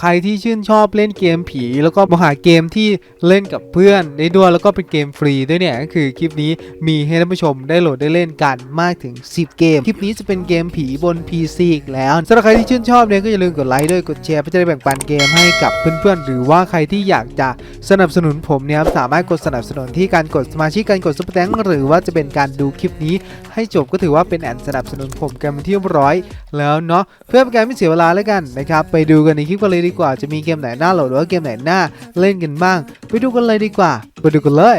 ใครที่ชื่นชอบเล่นเกมผี แล้วก็มาหาเกมที่เล่นกับเพื่อนได้ด้วยแล้วก็เป็นเกมฟรีด้วยเนี่ยก็คือคลิปนี้มีให้ท่านผู้ชมได้โหลดได้เล่นกันมากถึง 10 เกม คลิปนี้จะเป็นเกมผีบน PC อีกแล้วสำหรับใครที่ชื่นชอบเนี่ยก็อย่าลืมกดไลค์ด้วยกดแชร์เพื่อจะได้แบ่งปันเกมให้กับเพื่อนๆ หรือว่าใครที่อยากจะสนับสนุนผมเนี่ยสามารถกดสนับสนุนที่การกดสมาชิกการกดซุปเปอร์แตงหรือว่าจะเป็นการดูคลิปนี้ ให้จบก็ถือว่าเป็นแอนสนับสนุนผมกันที่ร้อยแล้วเนาะเพื่อเป็นการไม่เสียเวลาแล้วกันนะครับไปดูกันในคลิปกันเลยดีกว่าจะมีเกมไหนน่าโหลดหรือว่าเกมไหนน่าเล่นกันบ้าง ไปดูกันเลยดีกว่า ไปดูกันเลย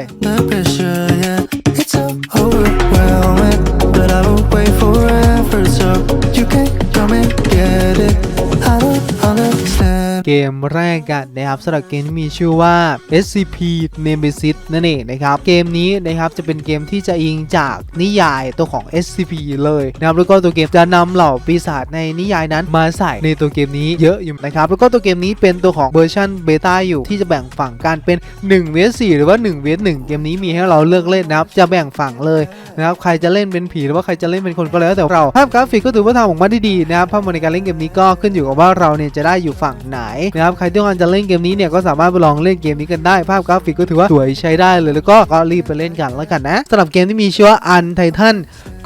มแรกกันนะครับสำหรับเกมที่มีชื่อว่า SCP Nemesis นั่นเองนะครับ เกมนี้นะครับจะเป็นเกมที่จะอิงจากนิยายตัวของ SCP เลยนะครับแล้วก็ตัวเกมจะนำเหล่าปีศาจในนิยายนั้นมาใส่ในตัวเกมนี้เยอะอยู่นะครับ แล้วก็ตัวเกมนี้เป็นตัวของเวอร์ชันเบต้าอยู่ที่จะแบ่งฝั่งการเป็น1 vs 4หรือว่า1 vs 1เกมนี้มีให้เราเลือกเล่นนะครับจะแบ่งฝั่งเลยนะครับใครจะเล่นเป็นผีหรือว่าใครจะเล่นเป็นคนก็แล้วแต่เราภาพกราฟิกก็ถือว่าทำออกมาได้ดีนะครับภาพในการเล่นเกมนี้ก็ขึ้นอยู่กับว่าเราเนี่ยจะได้อยู่ฝั่งไหนนะครับใครที่ต้องการจะเล่นเกมนี้เนี่ยก็สามารถไปลองเล่นเกมนี้กันได้ ภาพกราฟิกก็ถือว่าสวยใช้ได้เลยแล้วก็ก็รีบไปเล่นกันแล้วกันนะสำหรับเกมที่มีชื่อว่า Untitled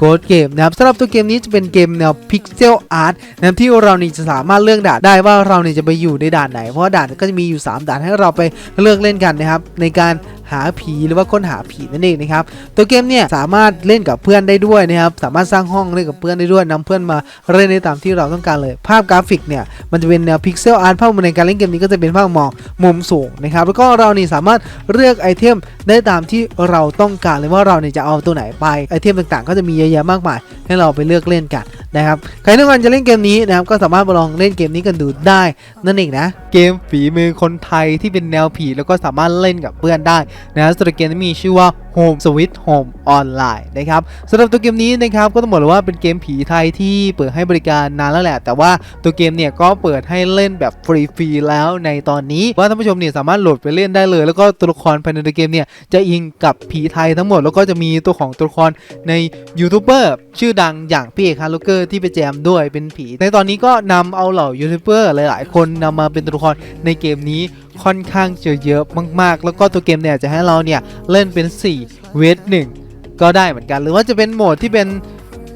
Ghost Game นะครับสำหรับตัวเกมนี้จะเป็นเกมแนว Pixel Art นะครับที่เรานี่จะสามารถเลือกด่านได้ว่าเราเนี่ยจะไปอยู่ในด่านไหน เพราะว่าด่านก็จะมีอยู่ 3 ด่านให้เราไปเลือกเล่นกันนะครับในการ หาผีหรือว่าค้นหาผีนั่นเองนะครับตัวเกมเนี่ยสามารถเล่นกับเพื่อนได้ด้วยนะครับสามารถสร้างห้องเล่นกับเพื่อนได้ด้วยนำเพื่อนมาเล่นได้ตามที่เราต้องการเลย ภาพกราฟิกเนี่ยมันจะเป็นแนวพิกเซลอาร์ตภาพในการเล่นเกมนี้ก็จะเป็นภาพมองมุมสูงนะครับแล้วก็เรานี่สามารถเลือกไอเทมได้ตามที่เราต้องการเลยว่าเราเนี่ยจะเอาตัวไหนไปไอเทมต่างๆ ก็จะมีเยอะแยะมากมาย ให้เราไปเลือกเล่นกันนะครับใครต้องการจะเล่นเกมนี้นะครับก็สามารถมาลองเล่นเกมนี้กันดูได้นั่นเองนะ เกมฝีมือคนไทยที่เป็นแนวผีแล้วก็สามารถเล่นกับเพื่อนได้นะสำหรับเกมที่มีชื่อว่า Home Sweet Home Online นะครับสำหรับตัวเกมนี้นะครับก็ต้องบอกเลยว่าเป็นเกมผีไทยที่เปิดให้บริการนานแล้วแหละ แต่ว่าตัวเกมเนี่ยก็เปิดให้เล่นแบบฟรีๆแล้วในตอนนี้ว่าท่านผู้ชมเนี่ยสามารถโหลดไปเล่นได้เลย แล้วก็ตัวละครภายในตัวเกมเนี่ยจะอิงกับผีไทยทั้งหมด แล้วก็จะมีตัวของตัวละครในยูทูบเบอร์ชื่อดังอย่างพี่เอกฮาร์ลูเกอร์ที่ไปแจมด้วยเป็นผี ในตอนนี้ก็นำเอาเหล่ายูทูบเบอร์หลายๆ คนนำมาเป็นตัวละครในเกมนี้ ค่อนข้างจะเยอะมาก ๆ แล้วก็ตัวเกมเนี่ยจะให้เราเนี่ยเล่นเป็น 4 เวท1ก็ได้เหมือนกัน หรือว่าจะเป็นโหมดที่เป็น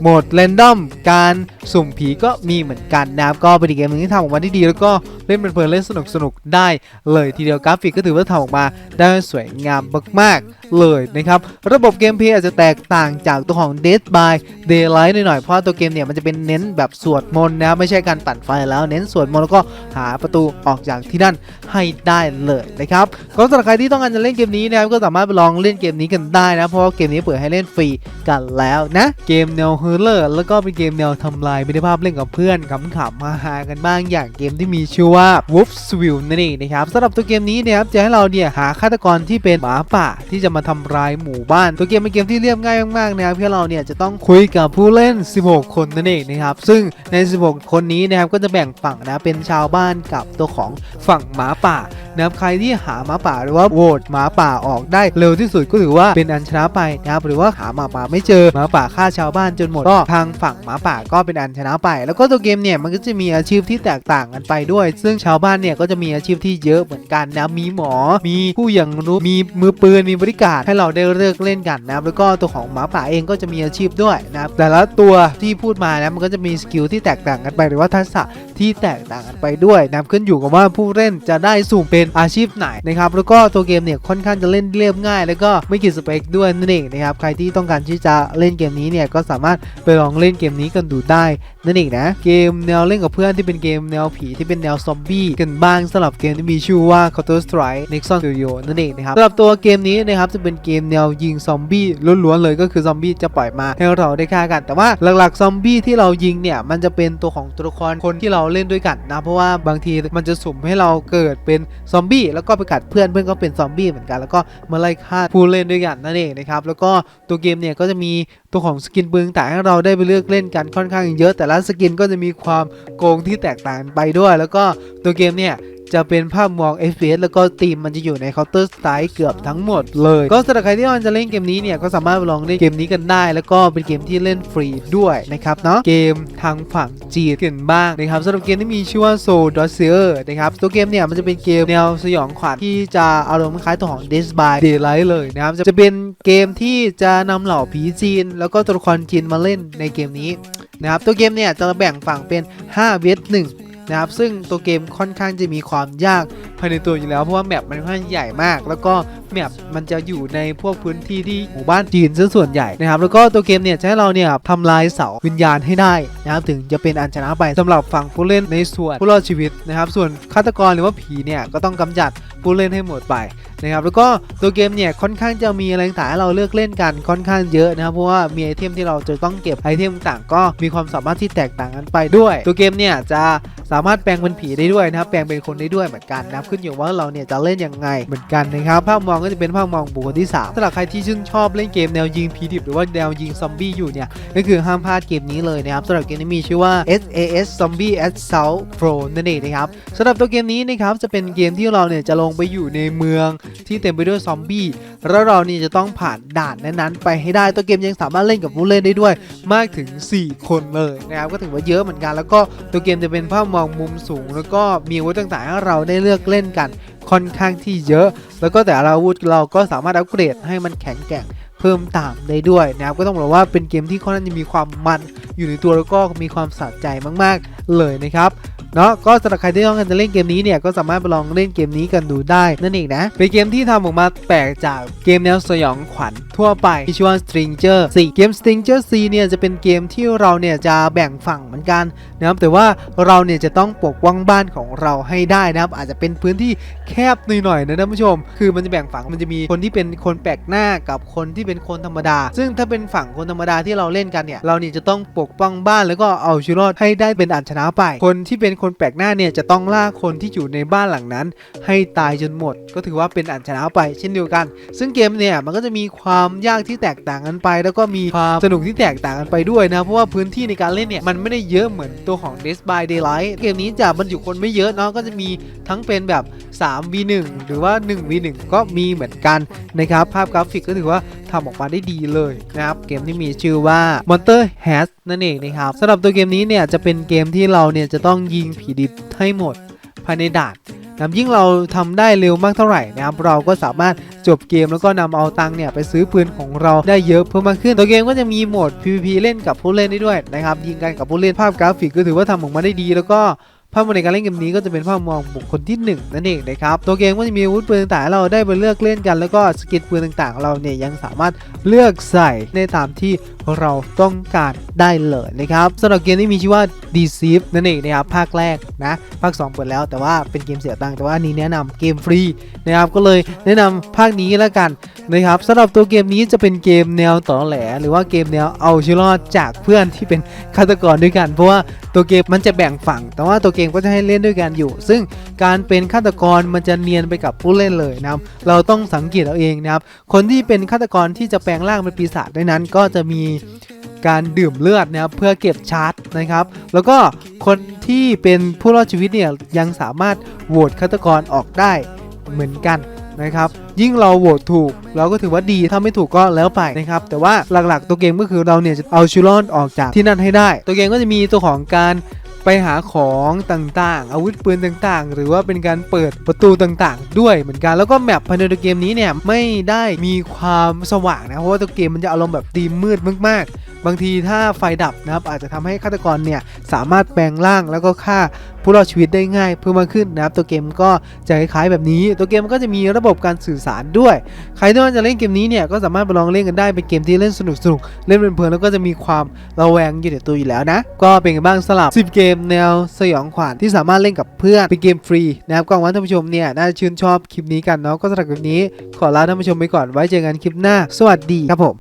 โหมดเรนดอมการสุ่มผีก็มีเหมือนกันนะครับก็เป็นอีกเกมนึงที่ทำออกมาได้ดีแล้วก็ เล่นเป็นเพลินเล่นสนุกสนุกได้เลยทีเดียวกราฟิกก็ถือว่าทำออกมาได้สวยงามมากๆเลยนะครับระบบเกมเพลย์อาจจะแตกต่างจากตัวของ Dead by Daylight หน่อยๆเพราะตัวเกมเนี่ยมันจะเป็นเน้นแบบสวดมนต์นะไม่ใช่การปั่นไฟแล้วเน้นสวดมนต์แล้วก็หาประตูออกจากที่นั่นให้ได้เลยนะครับก็สำหรับใครที่ต้องการจะเล่นเกมนี้นะครับก็สามารถไปลองเล่นเกมนี้กันได้นะเพราะว่าเกมนี้เปิดให้เล่นฟรีกันแล้วนะเกมแนวเฮอร์เลอร์แล้วก็เป็นเกมแนวทำลายมิตรภาพเล่นกับเพื่อนขำๆมาหากันบ้างอย่างเกมที่มีชื่อว่า Wolfsville นั่นเองนะครับสำหรับตัวเกมนี้นะครับจะให้เราเนี่ยหาฆาตกรที่เป็นหมาป่าที่จะมาทำร้ายหมู่บ้าน ตัวเกมเป็นเกมที่เรียบง่ายมากๆนะครับเพื่อเราเนี่ยจะต้องคุยกับผู้เล่น 16 คนนั่นเองนะครับซึ่งใน 16 คนนี้นะครับก็จะแบ่งฝั่งนะเป็นชาวบ้านกับตัวของฝั่งหมาป่า นะครับใครที่หาหมาป่าหรือว่าโหวตหมาป่าออกได้เร็วที่สุดก็ถือว่าเป็นอันชนะไปนะครับหรือว่าหาหมาป่าไม่เจอหมาป่าฆ่าชาวบ้านจนหมดก็ทางฝั่งหมาป่าก็เป็นอันชนะไป แล้วก็ตัวเกมเนี่ยมันก็จะมีอาชีพที่แตกต่างกันไปด้วย ซึ่งชาวบ้านเนี่ยก็จะมีอาชีพที่เยอะเหมือนกันนะมีหมอ มีผู้อย่างรู้มีมือปืนมีบริการให้เราได้เลือกเล่นกันนะครับแล้วก็ตัวของหมาป่าเองก็จะมีอาชีพด้วยนะครับแต่ละตัวที่พูดมานะมันก็จะมีสกิลที่แตกต่างกันไปหรือว่าทักษะที่แตกต่างกันไปด้วยนะขึ้นอยู่กับว่าผู้เล่นจะได้สุ่มเป็นอาชีพไหนนะครับแล้วก็ตัวเกมเนี่ยค่อนข้างจะเล่นเรียบง่าย แล้วก็ไม่กี่สเปคด้วยนั่นเองนะครับใครที่ต้องการที่จะเล่นเกมนี้เนี่ยก็สามารถไปลองเล่นเกมนี้กันดูได้นั่นเองนะ เกมแนวเล่นกับเพื่อนที่เป็นเกมแนวผีที่เป็นแนวซอมบี้กันบ้างสำหรับเกมที่มีชื่อว่า Counter Strike Nexon Studio นั่นเองนะครับสำหรับตัวเกมนี้นะครับจะเป็นเกมแนวยิงซอมบี้ล้วนๆเลยก็คือซอมบี้จะปล่อยมาให้เราได้ฆ่ากัน แต่ว่าหลักๆซอมบี้ที่เรายิงเนี่ยมันจะเป็นตัวของตัวละครคนที่เราเล่นด้วยกันนะเพราะว่าบางทีมันจะสุ่มให้เราเกิดเป็นซอมบี้แล้วก็ไปกัดเพื่อนเพื่อนก็เป็นซอมบี้เหมือนกันแล้วก็มาไล่ฆ่าผู้เล่นด้วยกันนั่นเองนะครับแล้วก็ตัวเกมเนี่ยก็จะมีตัวของสกินปืนแต่างให้เราได้ไปเลือกเล่นกันค่อนข้างเยอะ แต่ละสกินก็จะมีความโกงที่แตกต่างไปด้วย แล้วก็ตัวเกมเนี่ย จะเป็นภาพมอง FPS แล้วก็ธีมมันจะอยู่ใน Counter Strike เกือบทั้งหมดเลย ก็สำหรับใครที่ต้องจะเล่นเกมนี้เนี่ยก็สามารถลองเล่นเกมนี้กันได้ แล้วก็เป็นเกมที่เล่นฟรีด้วยนะครับเนาะเกมทางฝั่งจีนกันบ้างนะครับสำหรับเกมที่มีชื่อว่า Soul d o s i e r นะครับตัวเกมเนี่ยมันจะเป็นเกมแนวสยองขวัญที่จะอารมณ์คล้ายตัวของ Dead by Daylight เลยนะครับจะเป็นเกมที่จะนำเหล่าผีจีน แล้วก็ตัวละครจีนมาเล่นในเกมนี้นะครับตัวเกมเนี่ยจะแบ่งฝั่งเป็น5เวท1 นะครับซึ่งตัวเกมค่อนข้างจะมีความยากภายในตัวอยู่แล้ว เพราะว่าแมปมันค่อนข้างใหญ่มาก แล้วก็แมปมันจะอยู่ในพวกพื้นที่ที่หมู่บ้านจีนซะส่วนใหญ่นะครับแล้วก็ตัวเกมเนี่ยจะให้เราเนี่ยทำลายเสาวิญญาณให้ได้นะครับถึงจะเป็นอันชนะไปสำหรับฝั่งผู้เล่นในส่วนผู้รอดชีวิตนะครับส่วนฆาตกรหรือว่าผีเนี่ยก็ต้องกำจัด ผู้เล่นให้หมดไปนะครับแล้วก็ตัวเกมเนี่ยค่อนข้างจะมีอะไรต่างให้เราเลือกเล่นกันค่อนข้างเยอะนะครับเพราะว่ามีไอเทมที่เราจะต้องเก็บไอเทมต่างก็มีความสามารถที่แตกต่างกันไปด้วย ตัวเกมเนี่ยจะสามารถแปลงเป็นผีได้ด้วยนะครับแปลงเป็นคนได้ด้วยเหมือนกันนับขึ้นอยู่ว่าเราเนี่ยจะเล่นยังไงเหมือนกันนะครับภาพมองก็จะเป็นภาพมองบุคคลที่ 3สำหรับใครที่ชื่นชอบเล่นเกมแนวยิงผีดิบหรือว่าแนวยิงซอมบี้อยู่เนี่ยก็คือห้ามพลาดเกมนี้เลยนะครับสำหรับเกมนี้มีชื่อว่า SAS Zombie Assault Pro นั่นเองนะครับสำหรับตัวเกมนี้นะครับจะเป็นเกมที่เราเนี่ยจะลงไปอยู่ในเมืองที่เต็มไปด้วยซอมบี้แล้วเรานี่จะต้องผ่านด่านนั้นๆไปให้ได้ตัวเกมยังสามารถเล่นกับผู้เล่นได้ด้วยมากถึง 4 คนเลยนะครับก็ถือว่าเยอะเหมือนกัน แล้วก็ตัวเกมจะเป็นภาพมองมุมสูง แล้วก็มีอาวุธต่างๆให้เราได้เลือกเล่นกันค่อนข้างที่เยอะ แล้วก็แต่ละอาวุธเราก็สามารถอัปเกรดให้มันแข็งแกร่งเพิ่มตามได้ด้วยนะครับก็ต้องบอกว่าเป็นเกมที่ค่อนข้างจะมีความมันอยู่ในตัวแล้วก็มีความสะใจมาก ๆ เลยนะครับ เนาะก็สำหรับใครที่ต้องการจะเล่นเกมนี้เนี่ยก็สามารถไปลองเล่นเกมนี้กันดูได้นั่นเองนะเป็นเกมที่ทำออกมาแปลกจากเกมแนวสยองขวัญทั่วไปที่ชื่อว่า Stranger 4 เกม Stranger 4เนี่ยจะเป็นเกมที่เราเนี่ยจะแบ่งฝั่งเหมือนกันนะครับแต่ว่าเราเนี่ยจะต้องปกป้องบ้านของเราให้ได้นะครับ อาจจะเป็นพื้นที่แคบหน่อยๆนะท่านผู้ชม คือมันจะแบ่งฝั่งมันจะมีคนที่เป็นคนแปลกหน้ากับคนที่เป็นคนธรรมดา ซึ่งถ้าเป็นฝั่งคนธรรมดาที่เราเล่นกันเนี่ยเราเนี่ยจะต้องปกป้องบ้านแล้วก็เอาชีวิตรอดให้ได้เป็นอันชนะไป คนที่เป็นคนแปลกหน้าเนี่ยจะต้องล่าคนที่อยู่ในบ้านหลังนั้น ให้ตายจนหมด ก็ถือว่าเป็นอันชนะไปเช่นเดียวกัน ซึ่งเกมเนี่ยมันก็จะมีความยากที่แตกต่างกันไป แล้วก็มีความสนุกที่แตกต่างกันไปด้วยนะ เพราะว่าพื้นที่ในการเล่นเนี่ยมันไม่ได้เยอะเหมือนตัวของ Dead by Daylight เกมนี้จะบรรจุคนไม่เยอะเนาะก็จะมีทั้งเป็นแบบ 3v1 หรือว่า 1v1 ก็มีเหมือนกันนะครับภาพกราฟิกก็ถือว่า ทำออกมาได้ดีเลยนะครับเกมที่มีชื่อว่า Monster Has นั่นเองนะครับสำหรับตัวเกมนี้เนี่ยจะเป็นเกมที่เราเนี่ยจะต้องยิงผีดิบให้หมดภายในด่านนะยิ่งเราทำได้เร็วมากเท่าไหร่นะครับเราก็สามารถจบเกมแล้วก็นำเอาตังเนี่ยไปซื้อปืนของเราได้เยอะเพิ่มมากขึ้นตัวเกมก็จะมีโหมด PVP เล่นกับผู้เล่นได้ด้วยนะครับยิงกันกับผู้เล่นภาพกราฟิกก็ถือว่าทำออกมาได้ดีแล้วก็ ภาพมองในการเล่นเกมนี้ก็จะเป็นภาพมองบุคคลที่หนึ่งนั่นเองนะครับ ตัวเกมก็จะมีอาวุธปืนต่างๆเราได้ไปเลือกเล่นกัน แล้วก็สกิลปืนต่างๆ เราเนี่ยยังสามารถเลือกใส่ในตามที่เราต้องการได้เลยนะครับสำหรับเกมที่มีชื่อว่า Deceive นั่นเองนะครับภาคแรกนะภาค 2 เปิดแล้วแต่ว่าเป็นเกมเสียตังค์แต่ว่าอันนี้แนะนำเกมฟรีนะครับก็เลยแนะนำภาคนี้แล้วกันนะครับสำหรับตัวเกมนี้จะเป็นเกมแนวต่อแหล หรือว่าเกมแนวเอาชีวิตรอดจากเพื่อนที่เป็นฆาตกรด้วยกัน เพราะว่าตัวเกมมันจะแบ่งฝั่ง แต่ว่าตัวเกมก็จะให้เล่นด้วยกันอยู่ ซึ่งการเป็นฆาตกรมันจะเนียนไปกับผู้เล่นเลยนะครับเราต้องสังเกตเอาเองนะครับคนที่เป็นฆาตกรที่จะแปลงร่างเป็นปีศาจได้นั้น ก็จะมีการดื่มเลือดนะครับเพื่อเก็บชาร์จนะครับ แล้วก็คนที่เป็นผู้รอดชีวิตเนี่ยยังสามารถโหวตฆาตกรออกได้เหมือนกันนะครับ ยิ่งเราโหวตถูก เราก็ถือว่าดีถ้าไม่ถูกก็แล้วไปนะครับ แต่ว่าหลักๆตัวเกมก็คือเราเนี่ยจะเอาชิลอนออกจากที่นั่นให้ได้ ตัวเกมก็จะมีตัวของการ ไปหาของต่างๆ อาวุธปืนต่างๆ หรือว่าเป็นการเปิดประตูต่างๆ ด้วยเหมือนกัน แล้วก็แมปภายในตัวเกมนี้เนี่ยไม่ได้มีความสว่างนะ เพราะว่าตัวเกมมันจะอารมณ์แบบดีมมืดมากๆ บางทีถ้าไฟดับนะครับอาจจะทำให้ฆาตกรเนี่ยสามารถแปลงร่างแล้วก็ฆ่าผู้รอดชีวิตได้ง่ายเพิ่มมากขึ้นนะครับตัวเกมก็จะคล้ายๆแบบนี้ ตัวเกมก็จะมีระบบการสื่อสารด้วย ใครที่ว่าจะเล่นเกมนี้เนี่ยก็สามารถไปลองเล่นกันได้เป็นเกมที่เล่นสนุกสนุกเล่นเพลินๆแล้วก็จะมีความระแวงอยู่ในตัวอยู่แล้วนะ ก็เป็นไงบ้างสลับ 10 เกมแนวสยองขวัญที่สามารถเล่นกับเพื่อนเป็นเกมฟรีนะครับก็หวังว่าท่านผู้ชมเนี่ยน่าจะชื่นชอบคลิปนี้กันเนาะก็สำหรับคลิปนี้ขอลาท่านผู้ชมไปก่อนไว้เจอกันคลิปหน้า สวัสดีครับผม